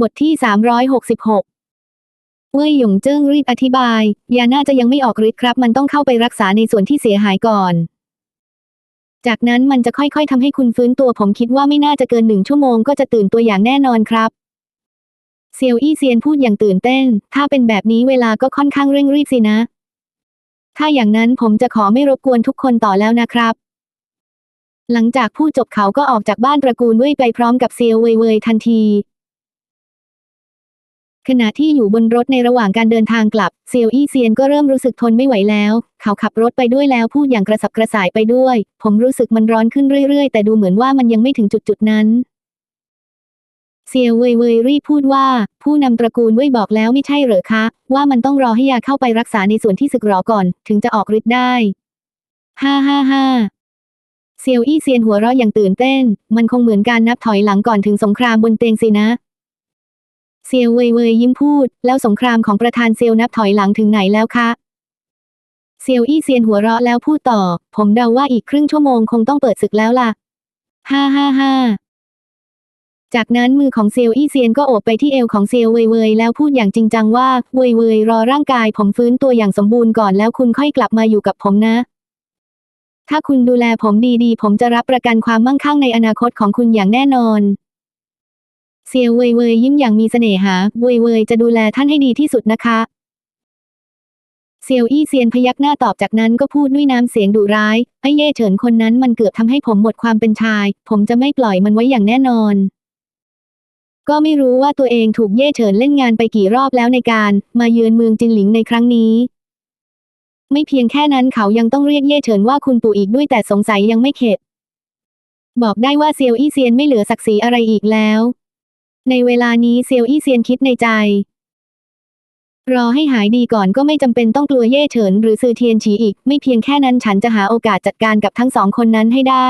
บทที่ 366 เว่ยหยงเจิ้งรีบอธิบาย ยาน่าจะยังไม่ออกฤทธิ์ครับ มันต้องเข้าไปรักษาในส่วนที่เสียหายก่อน จากนั้นมันจะค่อยๆทำให้คุณฟื้นตัวผมคิดว่าไม่น่าจะเกินหนึ่งชั่วโมงก็จะตื่นตัวอย่างแน่นอนครับ เซียวอี้เซียนพูดอย่างตื่นเต้น ถ้าเป็นแบบนี้เวลาก็ค่อนข้างเร่งรีบสินะ ถ้าอย่างนั้นผมจะขอไม่รบกวนทุกคนต่อแล้วนะครับหลังจากพูดจบเขาก็ออกจากบ้านตระกูลเว่ยไปพร้อมกับเซียวเว่ยเว่ยทันที ขณะที่อยู่บนรถในระหว่างการเดินทางกลับ เซียวอี้เซียนก็เริ่มรู้สึกทนไม่ไหวแล้ว เขาขับรถไปด้วยแล้วพูดอย่างกระสับกระส่ายไปด้วย ผมรู้สึกมันร้อนขึ้นเรื่อยๆ แต่ดูเหมือนว่ามันยังไม่ถึงจุดจุดๆนั้น เซียวเว่ยเว่ยรีพูดว่า ผู้นำตระกูลเว่ยบอกแล้วไม่ใช่เหรอคะ ว่ามันต้องรอให้ยาเข้าไปรักษาในส่วนที่สึกหรอก่อน ถึงจะออกฤทธิ์ได้ฮ่าฮ่าฮ่าเซียวอี้เซียนหัวเราะอย่างตื่นเต้น มันคงเหมือนการนับถอยหลังก่อนถึงสงครามบนเตียงสินะ เซียวเว่ยเว่ยยิ้มพูด แล้วสงครามของประธานเซียวนับถอยหลังถึงไหนแล้วคะ เซียวอี้เซียนหัวเราะแล้วพูดต่อ ผมเดาว่าอีกครึ่งชั่วโมงคงต้องเปิดศึกแล้วล่ะ ฮ่าฮ่าฮ่าจากนั้นมือของเซียวอี้เซียนก็โอบไปที่เอวของเซียวเว่ยเว่ยแล้วพูดอย่างจริงจังว่า เว่ยเว่ยรอร่างกายผมฟื้นตัวอย่างสมบูรณ์ก่อนแล้วคุณค่อยกลับมาอยู่กับผมนะ ถ้าคุณดูแลผมดีๆ ผมจะรับประกันความมั่งคั่งในอนาคตของคุณอย่างแน่นอน เซียวเว่ยเว่ยยิ้มอย่างมีเสน่หา เวยเว่ยจะดูแลท่านให้ดีที่สุดนะคะเซียวอี้เซียนพยักหน้าตอบจากนั้นก็พูดด้วยน้ำเสียงดุร้าย ไอ้เย่เฉินคนนั้นมันเกือบทำให้ผมหมดความเป็นชาย ผมจะไม่ปล่อยมันไว้อย่างแน่นอน ก็ไม่รู้ว่าตัวเองถูกเย่เฉินเล่นงานไปกี่รอบแล้วในการ มาเยือนเมืองจินหลิงในครั้งนี้ ไม่เพียงแค่นั้นเขายังต้องเรียกเย่เฉินว่าคุณปู่อีกด้วยแต่สงสัยยังไม่เข็ด บอกได้ว่าเซียวอี้เซียนไม่เหลือศักดิ์ศรีอะไรอีกแล้ว ในเวลานี้เซียวอี้เซียนคิดในใจ รอให้หายดีก่อนก็ไม่จำเป็นต้องกลัวเย่เฉินหรือซือเทียนฉีอีก ไม่เพียงแค่นั้นฉันจะหาโอกาสจัดการกับทั้งสองคนนั้นให้ได้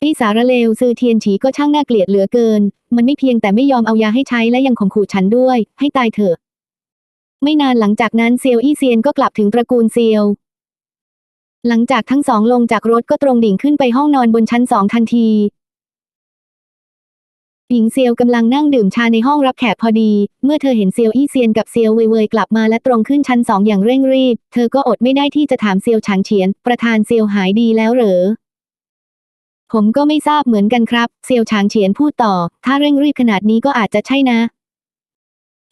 พี่สารเลวซือเทียนฉีก็ช่างน่าเกลียดเหลือเกิน มันไม่เพียงแต่ไม่ยอมเอายาให้ใช้และยังข่มขู่ฉันด้วย ให้ตายเถอะ ไม่นานหลังจากนั้นเซียวอี้เซียนก็กลับถึงตระกูลเซียว หลังจากทั้งสองลงจากรถก็ตรงดิ่งขึ้นไปห้องนอนบนชั้นสองทันที หญิงเซียวกำลังนั่งดื่มชาในห้องรับแขกพอดี เมื่อเธอเห็นเซียวอี้เซียนกับเซียวเว่ยเว่ยกลับมาและตรงขึ้นชั้นสองอย่างเร่งรีบ เธอก็อดไม่ได้ที่จะถามเซียวฉางเฉียน ประธานเซียวหายดีแล้วเหรอ ผมก็ไม่ทราบเหมือนกันครับ เซียวฉางเฉียนพูดต่อ ถ้าเร่งรีบขนาดนี้ก็อาจจะใช่นะ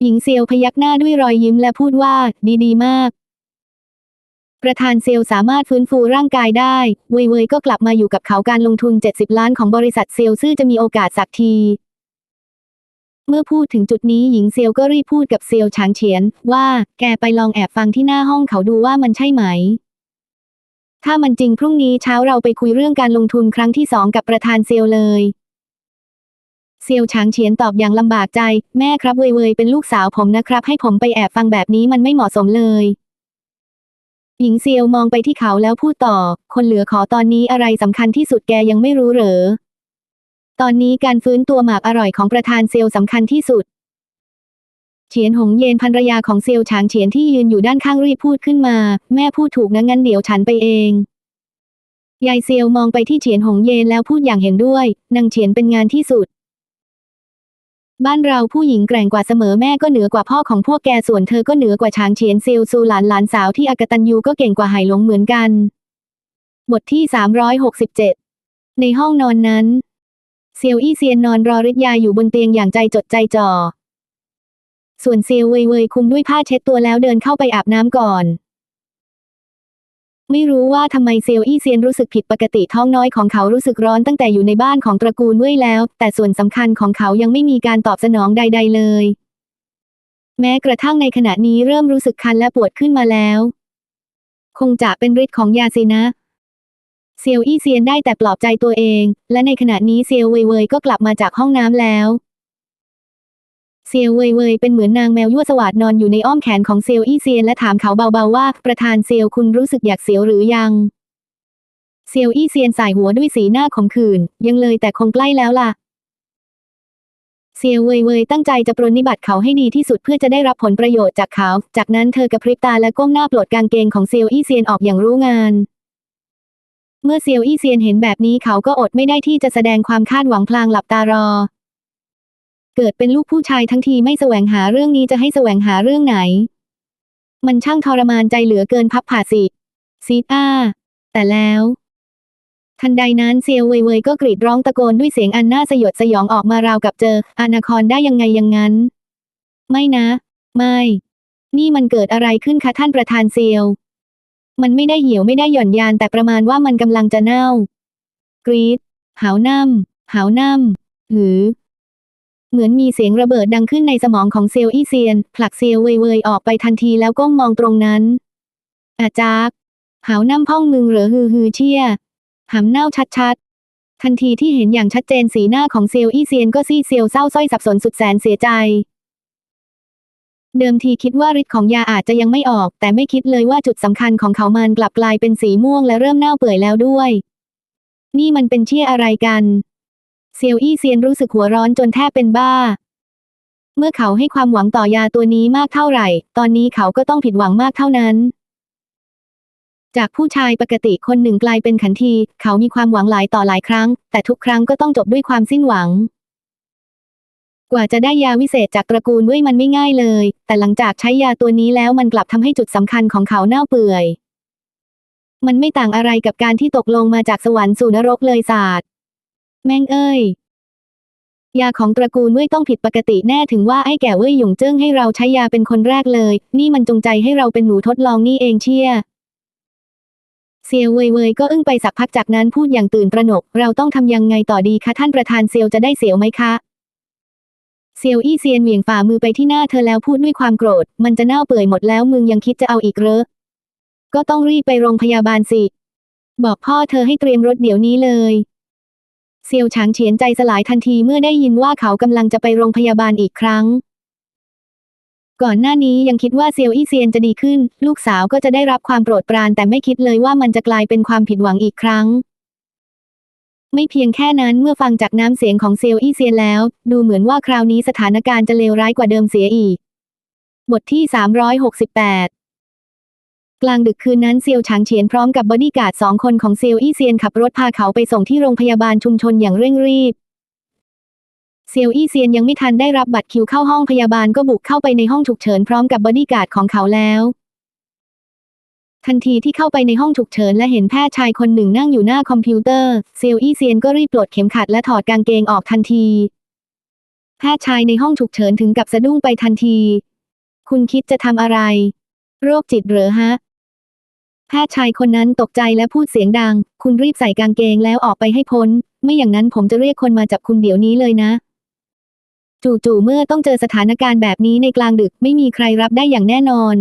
หญิงเซียวพยักหน้าด้วยรอยยิ้มและพูดว่า ดีๆมากประธานเซลสามารถฟื้นฟูร่างกายได้ เว่ยเว่ยก็กลับมาอยู่กับเขาการลงทุน 70 ล้านของบริษัทเซลซื่อจะมีโอกาสสักที เมื่อพูดถึงจุดนี้หญิงเซลล์ก็รีบพูดกับเซลล์ฉางเฉียน ว่า แกไปลองแอบฟังที่หน้าห้องเขาดูว่ามันใช่ไหม ถ้ามันจริงพรุ่งนี้เช้าเราไปคุยเรื่องการลงทุนครั้งที่สองกับประธานเซลล์เลย เซียวฉางเฉียนตอบอย่างลำบากใจ แม่ครับเว่ยเว่ยเป็นลูกสาวผมนะครับ ให้ผมไปแอบฟังแบบนี้มันไม่เหมาะสมเลยหญิงเซียวมองไปที่เขาแล้วพูดต่อ คนเหลือขอตอนนี้อะไรสำคัญที่สุดแกยังไม่รู้เหรอ ตอนนี้การฟื้นตัวหมากอร่อยของประธานเซียวสำคัญที่สุด เฉียนหงเย็นภรรยาของเซียวฉางเฉียนที่ยืนอยู่ด้านข้างรีบพูดขึ้นมา แม่พูดถูกนะงั้นเดี๋ยวฉันไปเองยายเซียวมองไปที่เฉียนหงเยนแล้วพูดอย่างเห็นด้วย นางเฉียนเป็นงานที่สุด บ้านเราผู้หญิงแกร่งกว่าเสมอแม่ก็เหนือกว่าพ่อของพวกแกส่วนเธอก็เหนือกว่าช้างเฉียนเซลซูหลานหลานสาวที่อากตันยูก็เก่งกว่าไหหลงเหมือนกัน บทที่ 367 ในห้องนอนนั้น เซียวอี้เซียนนอนรอฤทธิ์ยาอยู่บนเตียงอย่างใจจดใจจ่อ ส่วนเซียวเว่ยเว่ยคุมด้วยผ้าเช็ดตัวแล้วเดินเข้าไปอาบน้ำก่อน ไม่รู้ว่าทำไมเซียวอี้เซียนรู้สึกผิดปกติท้องน้อยของเขารู้สึกร้อนตั้งแต่อยู่ในบ้านของตระกูลเว่ยแล้ว แต่ส่วนสำคัญของเขายังไม่มีการตอบสนองใด ๆ เลย แม้กระทั่งในขณะนี้เริ่มรู้สึกคันและปวดขึ้นมาแล้ว คงจะเป็นฤทธิ์ของยาสินะ เซียวอี้เซียนได้แต่ปลอบใจตัวเอง และในขณะนี้เซียวเว่ยเว่ยก็กลับมาจากห้องน้ำแล้ว เซียวเว่ยเว่ยเป็นเหมือนนางแมวยั่วสวาดนอนอยู่ในอ้อมแขนของเซียวอี้เซียนและถามเขาเบาๆว่า ประธานเซียวคุณรู้สึกอยากเสียวหรือยัง เซียวอี้เซียนสายหัวด้วยสีหน้าขมขื่นยังเลยแต่คงใกล้แล้วล่ะเซียวเว่ยเว่ยตั้งใจจะปรนนิบัติเขาให้ดีที่สุดเพื่อจะได้รับผลประโยชน์จากเขา จากนั้นเธอกระพริบตาและก้มหน้าปลดกางเกงของเซียวอี้เซียนออกอย่างรู้งาน เมื่อเซียวอี้เซียนเห็นแบบนี้เขาก็อดไม่ได้ที่จะแสดงความคาดหวังพลางหลับตารอ เกิดเป็นลูกผู้ชายทั้งทีไม่แสวงหาเรื่องนี้จะให้แสวงหาเรื่องไหน มันช่างทรมานใจเหลือเกินพับผ่าสิซีดอ้า แต่แล้ว ทันใดนั้นเซียวเว่ยเว่ยก็กรีดร้องตะโกนด้วยเสียงอันน่าสยดสยองออกมาราวกับเจออนาคอนได้ยังไงยังงั้น ไม่นะ ไม่ นี่มันเกิดอะไรขึ้นคะท่านประธานเซียว มันไม่ได้เหี่ยวไม่ได้หย่อนยานแต่ประมาณว่ามันกำลังจะเน่า กรีดหาวน้ำหาวน้ำหือ เหมือนมีเสียงระเบิดดังขึ้นในสมองของเซียวอี้เซียน ผลักเซียวเว่ยเว่ยออกไปทันทีแล้วก้มมองตรงนั้น อาจากหาวน้ำพ่องมึงเหรอฮือฮือเชี่ยหำเน่าชัดๆ ทันทีที่เห็นอย่างชัดเจนสีหน้าของเซียวอี้เซียนก็ซีเซียวเศร้าสร้อยสับสนสุดแสนเสียใจ เดิมทีคิดว่าฤทธิ์ของยาอาจจะยังไม่ออก แต่ไม่คิดเลยว่าจุดสำคัญของเขามันกลับกลายเป็นสีม่วงและเริ่มเน่าเปื่อยแล้วด้วย นี่มันเป็นเชี่ยอะไรกันเซียวอี้เซียนรู้สึกหัวร้อนจนแทบเป็นบ้า เมื่อเขาให้ความหวังต่อยาตัวนี้มากเท่าไหร่ ตอนนี้เขาก็ต้องผิดหวังมากเท่านั้น จากผู้ชายปกติคนหนึ่งกลายเป็นขันที เขามีความหวังหลายต่อหลายครั้ง แต่ทุกครั้งก็ต้องจบด้วยความสิ้นหวัง กว่าจะได้ยาวิเศษจากตระกูลเว่ยมันไม่ง่ายเลย แต่หลังจากใช้ยาตัวนี้แล้วมันกลับทำให้จุดสำคัญของเขาเน่าเปื่อย มันไม่ต่างอะไรกับการที่ตกลงมาจากสวรรค์สู่นรกเลยศาสตร์ แม่งเอ้ย ยาของตระกูลเว่ยต้องผิดปกติแน่ถึงว่าไอ้แก่เว่ยหยงเจิ้งให้เราใช้ยาเป็นคนแรกเลย นี่มันจงใจให้เราเป็นหนูทดลองนี่เองเชี่ยเซียวเว่ยเว่ยก็อึ้งไปสักพักจากนั้นพูดอย่างตื่นตระหนก เราต้องทำยังไงต่อดีคะท่านประธานเซียวจะได้เสียวไหมคะ เซียวอี้เซียนเหวี่ยงฝ่ามือไปที่หน้าเธอแล้วพูดด้วยความโกรธ มันจะเน่าเปื่อยหมดแล้วมึงยังคิดจะเอาอีกเหรอ ก็ต้องรีบไปโรงพยาบาลสิ บอกพ่อเธอให้เตรียมรถเดี๋ยวนี้เลย เซียวฉางเฉียนใจสลายทันทีเมื่อได้ยินว่าเขากำลังจะไปโรงพยาบาลอีกครั้ง ก่อนหน้านี้ยังคิดว่าเซียวอี้เซียนจะดีขึ้น ลูกสาวก็จะได้รับความโปรดปรานแต่ไม่คิดเลยว่ามันจะกลายเป็นความผิดหวังอีกครั้ง ไม่เพียงแค่นั้นเมื่อฟังจากน้ำเสียงของเซียวอี้เซียนแล้ว ดูเหมือนว่าคราวนี้สถานการณ์จะเลวร้ายกว่าเดิมเสียอีก บทที่ 368 กลางดึกคืนนั้นเซียวฉางเฉียนพร้อมกับบอดี้การ์ดสองคนของเซียวอี้เซียนขับรถพาเขาไปส่งที่โรงพยาบาลชุมชนอย่างเร่งรีบ เซียวอี้เซียนยังไม่ทันได้รับบัตรคิวเข้าห้องพยาบาลก็บุกเข้าไปในห้องฉุกเฉินพร้อมกับบอดี้การ์ดของเขาแล้ว ทันทีที่เข้าไปในห้องฉุกเฉินและเห็นแพทย์ชายคนหนึ่งนั่งอยู่หน้าคอมพิวเตอร์ เซียวอี้เซียนก็รีบปลดเข็มขัดและถอดกางเกงออกทันที แพทย์ชายในห้องฉุกเฉินถึงกับสะดุ้งไปทันที คุณคิดจะทำอะไร โรคจิตเหรอฮะ แพทย์ชายคนนั้นตกใจและพูดเสียงดัง คุณรีบใส่กางเกงแล้วออกไปให้พ้น ไม่อย่างนั้นผมจะเรียกคนมาจับคุณเดี๋ยวนี้เลยนะ จู่ๆเมื่อต้องเจอสถานการณ์แบบนี้ในกลางดึกไม่มีใครรับได้อย่างแน่นอน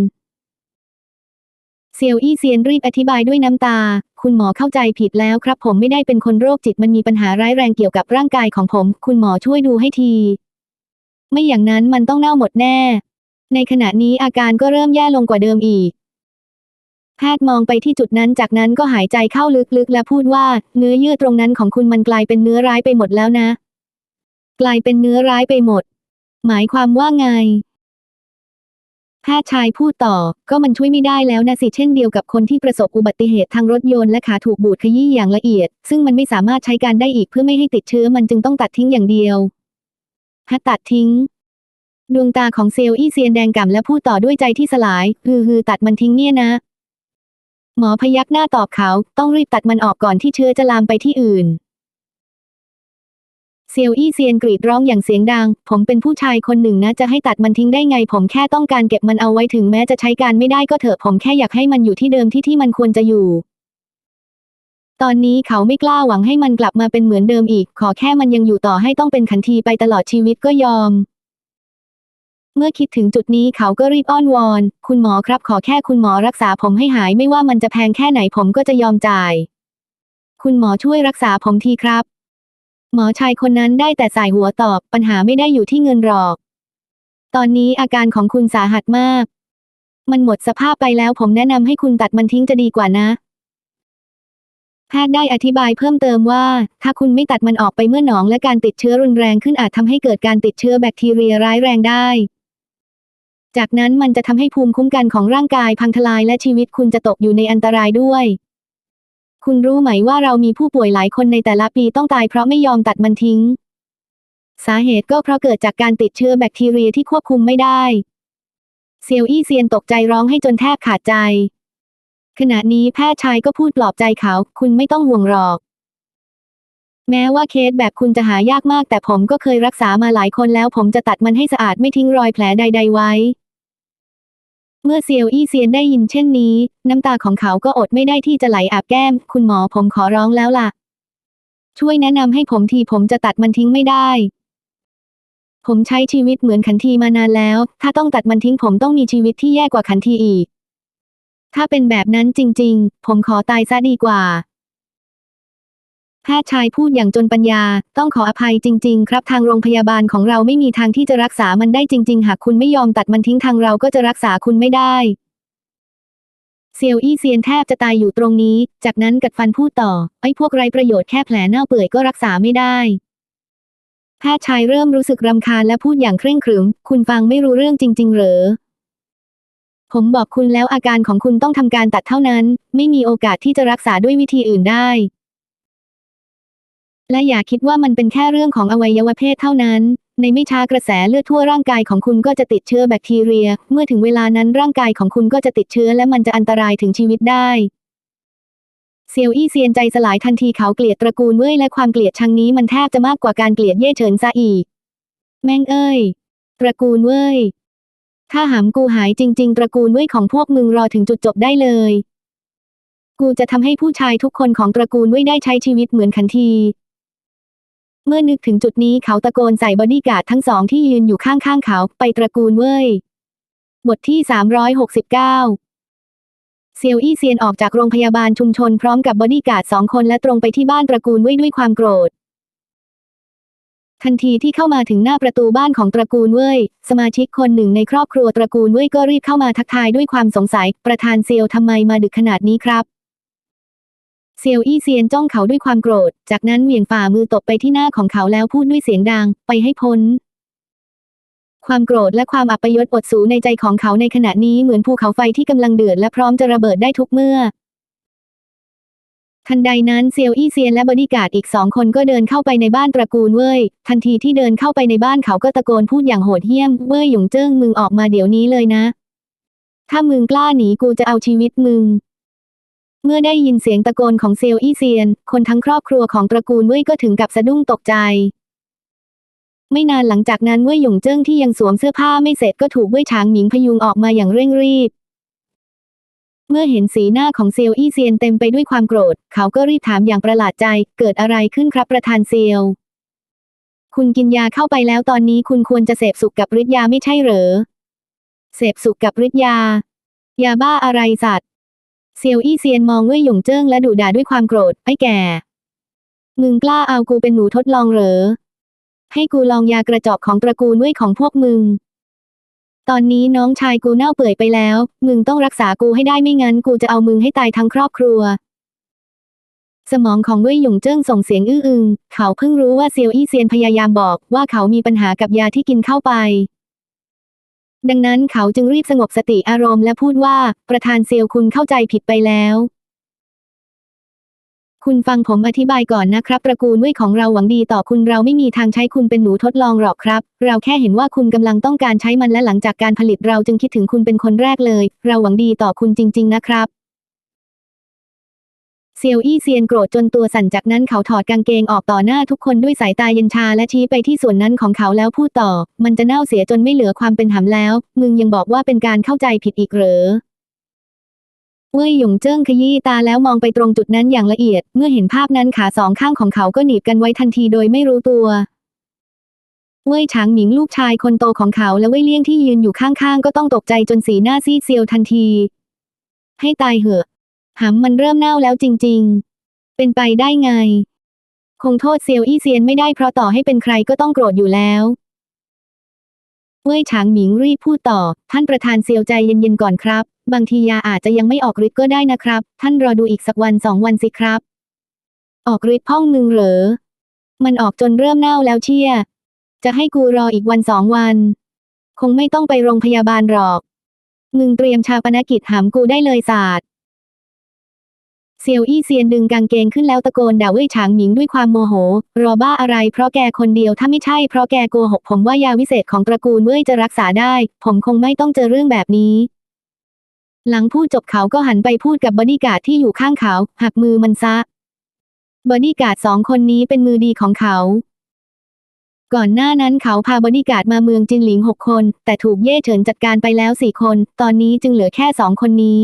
เซียวอี้เซียนรีบอธิบายด้วยน้ำตา คุณหมอเข้าใจผิดแล้วครับ ผมไม่ได้เป็นคนโรคจิตมันมีปัญหาร้ายแรงเกี่ยวกับร่างกายของผม คุณหมอช่วยดูให้ที ไม่อย่างนั้นมันต้องเน่าหมดแน่ ในขณะนี้อาการก็เริ่มแย่ลงกว่าเดิมอีก แพทย์มองไปที่จุดนั้นจากนั้นก็หายใจเข้าลึกๆ และพูดว่า เนื้อเยื่อตรงนั้นของคุณมันกลายเป็นเนื้อร้ายไปหมดแล้วนะ กลายเป็นเนื้อร้ายไปหมด หมายความว่าไง ทย์ชายพูดต่อ ก็มันช่วยไม่ได้แล้วนะสิเช่นเดียวกับคนที่ประสบอุบัติเหตุทางรถยนต์และขาถูกบูดขยี้อย่างละเอียด ซึ่งมันไม่สามารถใช้การได้อีกเพื่อไม่ให้ติดเชื้อมันจึงต้องตัดทิ้งอย่างเดียวฮะตัดทิ้ง ดวงตาของเซลอี้เซียนแดงก่ำและพูดต่อด้วยใจที่สลายฮือฮือตัดมันทิ้งเนี่ยนะ หมอพยักหน้าตอบเขา ต้องรีบตัดมันออกก่อนที่เชื้อจะลามไปที่อื่น เซียวอี้เซียนกรีดร้องอย่างเสียงดัง ผมเป็นผู้ชายคนหนึ่งนะจะให้ตัดมันทิ้งได้ไง ผมแค่ต้องการเก็บมันเอาไว้ถึงแม้จะใช้การไม่ได้ก็เถอะผมแค่อยากให้มันอยู่ที่เดิมที่ที่มันควรจะอยู่ ตอนนี้เขาไม่กล้าหวังให้มันกลับมาเป็นเหมือนเดิมอีก ขอแค่มันยังอยู่ต่อให้ต้องเป็นขันทีไปตลอดชีวิตก็ยอม เมื่อคิดถึงจุดนี้เขาก็รีบอ้อนวอน คุณหมอครับ ขอแค่คุณหมอรักษาผมให้หายไม่ว่ามันจะแพงแค่ไหนผมก็จะยอมจ่าย คุณหมอช่วยรักษาผมทีครับ หมอชายคนนั้นได้แต่สายหัวตอบปัญหาไม่ได้อยู่ที่เงินหรอก ตอนนี้อาการของคุณสาหัสมาก มันหมดสภาพไปแล้วผมแนะนำให้คุณตัดมันทิ้งจะดีกว่านะ แพทย์ได้อธิบายเพิ่มเติมว่า ถ้าคุณไม่ตัดมันออกไปเมื่อหนองและการติดเชื้อรุนแรงขึ้นอาจทำให้เกิดการติดเชื้อแบคทีเรียร้ายแรงได้ จากนั้นมันจะทำให้ภูมิคุ้มกันของร่างกายพังทลายและชีวิตคุณจะตกอยู่ในอันตรายด้วย คุณรู้ไหมว่าเรามีผู้ป่วยหลายคนในแต่ละปีต้องตายเพราะไม่ยอมตัดมันทิ้ง สาเหตุก็เพราะเกิดจากการติดเชื้อแบคทีเรียที่ควบคุมไม่ได้ เซียวอี้เซียนตกใจร้องให้จนแทบขาดใจ ขณะนี้แพทย์ชายก็พูดปลอบใจเขา คุณไม่ต้องห่วงหรอก แม้ว่าเคสแบบคุณจะหายากมาก แต่ผมก็เคยรักษามาหลายคนแล้ว ผมจะตัดมันให้สะอาดไม่ทิ้งรอยแผลใด ๆ ไว้ เมื่อเซียวอี้เซียนได้ยินเช่นนี้ น้ำตาของเขาก็อดไม่ได้ที่จะไหลอาบแก้ม คุณหมอผมขอร้องแล้วล่ะ ช่วยแนะนำให้ผมทีผมจะตัดมันทิ้งไม่ได้ ผมใช้ชีวิตเหมือนขันทีมานานแล้ว ถ้าต้องตัดมันทิ้งผมต้องมีชีวิตที่แย่กว่าขันทีอีก ถ้าเป็นแบบนั้นจริง ๆ ผมขอตายซะดีกว่า ทย์ชายพูดอย่างจนปัญญา ต้องขออภัยจริง ๆ ครับทางโรงพยาบาลของเราไม่มีทางที่จะรักษามันได้จริง ๆ หากคุณไม่ยอมตัดมันทิ้งทางเราก็จะรักษาคุณไม่ได้ เซียวอี้เซียนแทบจะตายอยู่ตรงนี้ จากนั้นกัดฟันพูดต่อ ไอ้พวกไรประโยชน์แค่แผลเน่าเปื่อยก็รักษาไม่ได้แพทย์ชายเริ่มรู้สึกรำคาญและพูดอย่างเคร่งขรึม คุณฟังไม่รู้เรื่องจริง ๆ เหรอ ผมบอกคุณแล้วอาการของคุณต้องทำการตัดเท่านั้น ไม่มีโอกาสที่จะรักษาด้วยวิธีอื่นได้ และอย่าคิดว่ามันเป็นแค่เรื่องของอวัยวะเพศเท่านั้น ในไม่ช้ากระแสเลือดทั่วร่างกายของคุณก็จะติดเชื้อแบคทีเรีย เมื่อถึงเวลานั้นร่างกายของคุณก็จะติดเชื้อและมันจะอันตรายถึงชีวิตได้เซียวอี้เซียนใจสลายทันทีเขาเกลียดตระกูลเว่ยและความเกลียดชังนี้มันแทบจะมากกว่าการเกลียดเย่เฉินซะอีก แม่งเอ้ย ตระกูลเว่ยถ้าหำกูหายจริง ๆ ตระกูลเว่ยของพวกมึงรอถึงจุดจบได้เลย กูจะทำให้ผู้ชายทุกคนของตระกูลเว่ยได้ใช้ชีวิตเหมือนขันที เมื่อนึกถึงจุดนี้เขาตะโกนใส่บอดี้การ์ดทั้งสองที่ยืนอยู่ข้างๆเขาไปตระกูลเว่ยบทที่ 369 เซียวอี้เซียนออกจากโรงพยาบาลชุมชนพร้อมกับบอดี้การ์ดสองคนและตรงไปที่บ้านตระกูลเว่ยด้วยความโกรธ ทันทีที่เข้ามาถึงหน้าประตูบ้านของตระกูลเว่ยสมาชิกคนหนึ่งในครอบครัวตระกูลเว่ยก็รีบเข้ามาทักทายด้วยความสงสัย ประธานเซียวทำไมมาดึกขนาดนี้ครับ เซียวอี้เซียนจ้องเขาด้วยความโกรธ จากนั้นเหวี่ยงฝ่ามือตบไปที่หน้าของเขาแล้วพูดด้วยเสียงดัง ไปให้พ้น ความโกรธและความอัปยศอดสูในใจของเขาในขณะนี้เหมือนภูเขาไฟที่กำลังเดือดและพร้อมจะระเบิดได้ทุกเมื่อ ทันใดนั้นเซียวอี้เซียนและบอดี้การ์ดอีกสองคนก็เดินเข้าไปในบ้านตระกูลเว่ย ทันทีที่เดินเข้าไปในบ้านเขาก็ตะโกนพูดอย่างโหดเหี้ยม เว่ยหยงเจิ้งมึงออกมาเดี๋ยวนี้เลยนะ ถ้ามึงกล้าหนีกูจะเอาชีวิตมึง เมื่อได้ยินเสียงตะโกนของเซียวอี้เซียน คนทั้งครอบครัวของตระกูลเว่ยก็ถึงกับสะดุ้งตกใจ ไม่นานหลังจากนั้นเว่ยหยงเจิ้งที่ยังสวมเสื้อผ้าไม่เสร็จก็ถูกเว่ยฉางหมิงพยุงออกมาอย่างเร่งรีบ เมื่อเห็นสีหน้าของเซียวอี้เซียนเต็มไปด้วยความโกรธ เขาก็รีบถามอย่างประหลาดใจ เกิดอะไรขึ้นครับประธานเซียว คุณกินยาเข้าไปแล้วตอนนี้คุณควรจะเสพสุขกับฤทธิ์ยาไม่ใช่เหรอ เสพสุขกับฤทธิ์ยา ยาบ้าอะไรสัตว์ เซียวอี้เซียนมองเว่ยหยงเจิ้งและดุด่าด้วยความโกรธ ไอ้แก่ มึงกล้าเอากูเป็นหนูทดลองเหรอ ให้กูลองยากระจอกของตระกูลเว่ยของพวกมึง ตอนนี้น้องชายกูเน่าเปื่อยไปแล้ว มึงต้องรักษากูให้ได้ไม่งั้นกูจะเอามึงให้ตายทั้งครอบครัว สมองของเว่ยหยงเจิ้งส่งเสียงอื้ออึง เขาเพิ่งรู้ว่าเซียวอี้เซียนพยายามบอกว่าเขามีปัญหากับยาที่กินเข้าไป ดังนั้นเขาจึงรีบสงบสติอารมณ์และพูดว่า ประธานเซลคุณเข้าใจผิดไปแล้ว คุณฟังผมอธิบายก่อนนะครับ ตระกูลเว่ยของเราหวังดีต่อคุณเราไม่มีทางใช้คุณเป็นหนูทดลองหรอกครับ เราแค่เห็นว่าคุณกำลังต้องการใช้มันและหลังจากการผลิตเราจึงคิดถึงคุณเป็นคนแรกเลย เราหวังดีต่อคุณจริง ๆ นะครับ เซียวอี้เซียนโกรธจนตัวสั่นจากนั้นเขาถอดกางเกงออกต่อหน้าทุกคนด้วยสายตาเย็นชาและชี้ไปที่ส่วนนั้นของเขาแล้วพูดต่อ มันจะเน่าเสียจนไม่เหลือความเป็นหำแล้ว มึงยังบอกว่าเป็นการเข้าใจผิดอีกเหรอเว่ยหยงเจิ้งขยี้ตาแล้วมองไปตรงจุดนั้นอย่างละเอียด เมื่อเห็นภาพนั้นขาสองข้างของเขาก็หนีบกันไว้ทันทีโดยไม่รู้ตัวเว่ยฉางหมิงลูกชายคนโตของเขาและเว่ยเลี่ยงที่ยืนอยู่ข้างๆ ก็ต้องตกใจจนสีหน้าซีดเซียวทันที ให้ตายเหอะ หำมันเริ่มเน่าแล้วจริง ๆ เป็นไปได้ไง คงโทษเซียวอี้เซียนไม่ได้เพราะต่อให้เป็นใครก็ต้องโกรธอยู่แล้ว เว่ยฉางหมิงรีบพูดต่อ ท่านประธานเซียวใจเย็นๆก่อนครับ บางทียาอาจจะยังไม่ออกฤทธิ์ก็ได้นะครับ ท่านรอดูอีกสักวันสองวันสิครับ ออกฤทธิ์พ่องมึงเหรอ มันออกจนเริ่มเน่าแล้วเชี่ย จะให้กูรออีกวันสองวัน คงไม่ต้องไปโรงพยาบาลหรอก มึงเตรียมชาปนกิจหามกูได้เลยศาสตร์ เซียวอี้เซียนดึงกางเกงขึ้นแล้วตะโกนด่าเว่ยฉางหมิงด้วยความโมโห รอบ้าอะไรเพราะแกคนเดียวถ้าไม่ใช่เพราะแกโกหกผมว่ายาวิเศษของตระกูลเว่ยจะรักษาได้ ผมคงไม่ต้องเจอเรื่องแบบนี้ หลังพูดจบเขาก็หันไปพูดกับบอดี้การ์ดที่อยู่ข้างเขา หักมือมันซะ บอดี้การ์ดสองคนนี้เป็นมือดีของเขา ก่อนหน้านั้นเขาพาบอดี้การ์ดมาเมืองจินหลิงหกคน แต่ถูกเย่เฉินจัดการไปแล้วสี่คน ตอนนี้จึงเหลือแค่สองคนนี้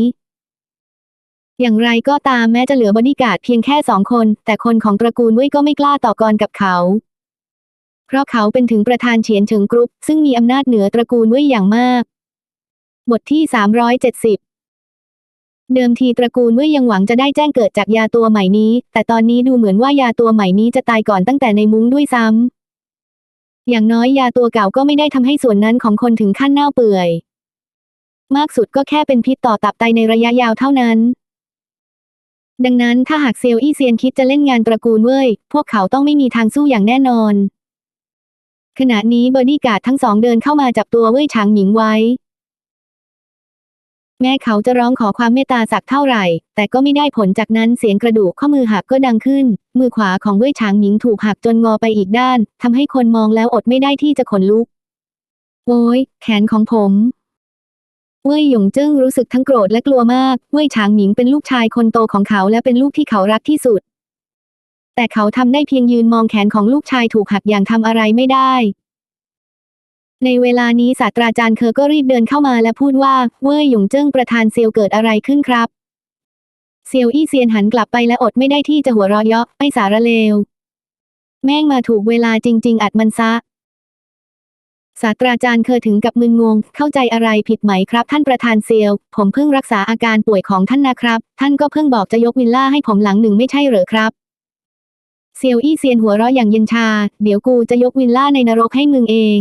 อย่างไรก็ตามแม้จะเหลือบอดี้การ์ดเพียงแค่สองคน แต่คนของตระกูลเว่ยก็ไม่กล้าต่อกรกับเขา เพราะเขาเป็นถึงประธานเฉียนเฉิงกรุ๊ป ซึ่งมีอำนาจเหนือตระกูลเว่ยอย่างมาก บทที่ 370 เดิมทีตระกูลเว่ยยังหวังจะได้แจ้งเกิดจากยาตัวใหม่นี้ แต่ตอนนี้ดูเหมือนว่ายาตัวใหม่นี้จะตายก่อนตั้งแต่ในมุ้งด้วยซ้ำอย่างน้อยยาตัวเก่าก็ไม่ได้ทำให้ส่วนนั้นของคนถึงขั้นเน่าเปื่อย มากสุดก็แค่เป็นพิษต่อตับไตในระยะยาวเท่านั้น ดังนั้นถ้าหากเซียวอี้เซียนคิดจะเล่นงานตระกูลเว่ยพวกเขาต้องไม่มีทางสู้อย่างแน่นอน ขณะนี้เบอร์ดี้การ์ดทั้งสองเดินเข้ามาจับตัวเว่ยฉางหมิงไว้ แม้เขาจะร้องขอความเมตตาสักเท่าไหร่ แต่ก็ไม่ได้ผลจากนั้นเสียงกระดูกข้อมือหักก็ดังขึ้น มือขวาของเว่ยฉางหมิงถูกหักจนงอไปอีกด้านทำให้คนมองแล้วอดไม่ได้ที่จะขนลุก โอ้ยแขนของผม เว่ยหยงเจิ้งรู้สึกทั้งโกรธและกลัวมาก เว่ยฉางหมิงเป็นลูกชายคนโตของเขาและเป็นลูกที่เขารักที่สุด แต่เขาทำได้เพียงยืนมองแขนของลูกชายถูกหักอย่างทำอะไรไม่ได้ ในเวลานี้ศาสตราจารย์เคอก็รีบเดินเข้ามาและพูดว่า เว่ยหยงเจิ้งประธานเซียวเกิดอะไรขึ้นครับ เซียวอี้เซียนหันกลับไปและอดไม่ได้ที่จะหัวเราะเยาะไอ้สารเลว แม่งมาถูกเวลาจริง ๆ อัดมันซะ ศาสตราจารย์เคยถึงกับมึนงง เข้าใจอะไรผิดไหมครับ ท่านประธานเซียวผมเพิ่งรักษาอาการป่วยของท่านนะครับ ท่านก็เพิ่งบอกจะยกวิลล่าให้ผมหลังหนึ่งไม่ใช่เหรอครับ เซียวอี้เซียนหัวเราะอย่างเย็นชา เดี๋ยวกูจะยกวิลล่าในนรกให้มึงเอง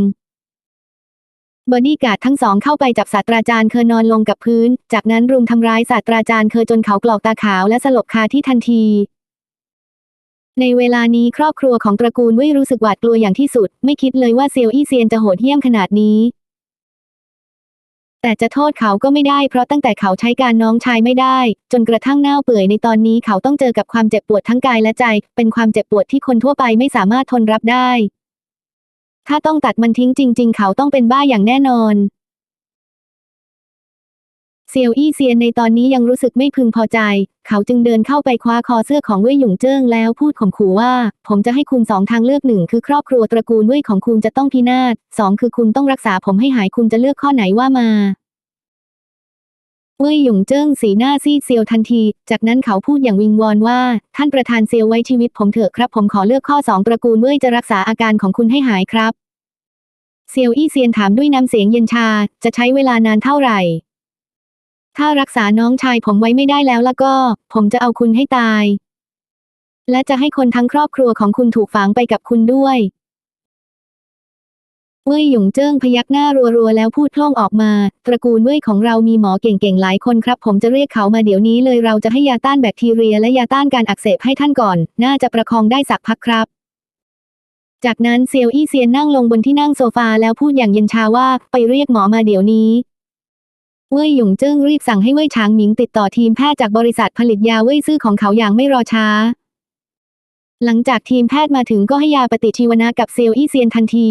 บอดี้การ์ดทั้งสองเข้าไปจับศาสตราจารย์เคอนอนลงกับพื้น จากนั้นรุมทำร้ายศาสตราจารย์เคอจนเขากรอกตาขาวและสลบคาที่ทันที ในเวลานี้ครอบครัวของตระกูลเว่ยรู้สึกหวาดกลัวอย่างที่สุด ไม่คิดเลยว่าเซียวอี้เซียนจะโหดเหี้ยมขนาดนี้ แต่จะโทษเขาก็ไม่ได้เพราะตั้งแต่เขาใช้การน้องชายไม่ได้ จนกระทั่งเน่าเปื่อยในตอนนี้เขาต้องเจอกับความเจ็บปวดทั้งกายและใจ เป็นความเจ็บปวดที่คนทั่วไปไม่สามารถทนรับได้ ถ้าต้องตัดมันทิ้งจริง ๆ เขาต้องเป็นบ้าอย่างแน่นอน เซียวอี้เซียนในตอนนี้ยังรู้สึกไม่พึงพอใจ เขาจึงเดินเข้าไปคว้าคอเสื้อของเว่ยหยงเจิ้งแล้วพูดข่มขู่ว่า ผมจะให้คุณสองทางเลือกหนึ่งคือครอบครัวตระกูลเว่ยของคุณจะต้องพินาศสองคือคุณต้องรักษาผมให้หายคุณจะเลือกข้อไหนว่ามาเว่ยหยงเจิ้งสีหน้าซีดเซียวทันที จากนั้นเขาพูดอย่างวิงวอนว่า ท่านประธานเซียวไว้ชีวิตผมเถอะครับ ผมขอเลือกข้อสองตระกูลเว่ยจะรักษาอาการของคุณให้หายครับ เซียวอี้เซียนถามด้วยน้ำเสียงเย็นชา จะใช้เวลานานเท่าไหร่ ถ้ารักษาน้องชายผมไว้ไม่ได้แล้วแล้วก็ ผมจะเอาคุณให้ตาย และจะให้คนทั้งครอบครัวของคุณถูกฝังไปกับคุณด้วยเว่ยหยงเจิ้งพยักหน้ารัวๆแล้วพูดพล่องออกมา ตระกูลเว่ยของเรามีหมอเก่งๆหลายคนครับ ผมจะเรียกเขามาเดี๋ยวนี้เลยเราจะให้ยาต้านแบคทีเรียและยาต้านการอักเสบให้ท่านก่อน น่าจะประคองได้สักพักครับ จากนั้นเซียวอี้เซียนนั่งลงบนที่นั่งโซฟาแล้วพูดอย่างเย็นชาว่าไปเรียกหมอมาเดี๋ยวนี้ เว่ยหยงเจิ้งรีบสั่งให้เว่ยฉางหมิงติดต่อทีมแพทย์จากบริษัทผลิตยาเว่ยซื่อของเขาอย่างไม่รอช้า หลังจากทีมแพทย์มาถึงก็ให้ยาปฏิชีวนะกับเซียวอี้เซียนทันที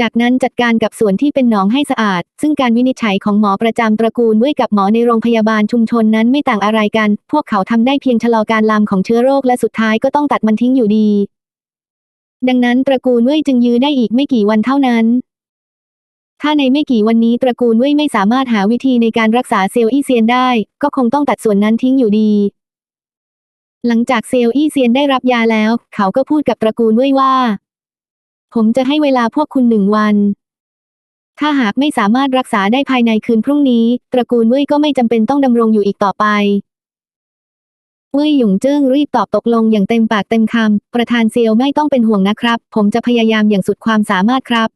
จากนั้นจัดการกับส่วนที่เป็นหนองให้สะอาด ซึ่งการวินิจฉัยของหมอประจำตระกูลเว่ยกับหมอในโรงพยาบาลชุมชนนั้นไม่ต่างอะไรกัน พวกเขาทำได้เพียงชะลอการลามของเชื้อโรคและสุดท้ายก็ต้องตัดมันทิ้งอยู่ดี ดังนั้นตระกูลเว่ยจึงยื้อได้อีกไม่กี่วันเท่านั้น ถ้าในไม่กี่วันนี้ตระกูลเว่ยไม่สามารถหาวิธีในการรักษาเซลล์อี้เซียนได้ ก็คงต้องตัดส่วนนั้นทิ้งอยู่ดี หลังจากเซลล์อี้เซียนได้รับยาแล้ว เขาก็พูดกับตระกูลเว่ยว่า ผมจะให้เวลาพวกคุณหนึ่งวัน ถ้าหากไม่สามารถรักษาได้ภายในคืนพรุ่งนี้ ตระกูลเว่ยก็ไม่จำเป็นต้องดำรงอยู่อีกต่อไปเว่ยหยงเจิ้งรีบตอบตกลงอย่างเต็มปากเต็มคำ ประธานเซียวไม่ต้องเป็นห่วงนะครับ ผมจะพยายามอย่างสุดความสามารถครับ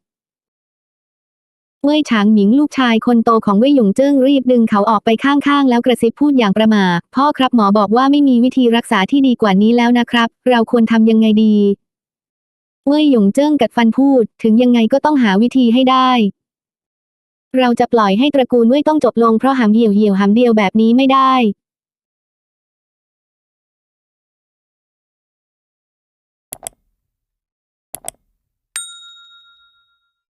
เว่ยฉางหมิงลูกชายคนโตของเว่ยหยงเจิ้งรีบดึงเขาออกไปข้างๆ แล้วกระซิบพูดอย่างประหม่าพ่อครับหมอบอกว่าไม่มีวิธีรักษาที่ดีกว่านี้แล้วนะครับ เราควรทำยังไงดี เว่ยหยงเจิ้งกัดฟันพูด ถึงยังไงก็ต้องหาวิธีให้ได้ เราจะปล่อยให้ตระกูลเว่ยต้องจบลงเพราะหามเหี่ยวเหี่ยวหามเดียวแบบนี้ไม่ได้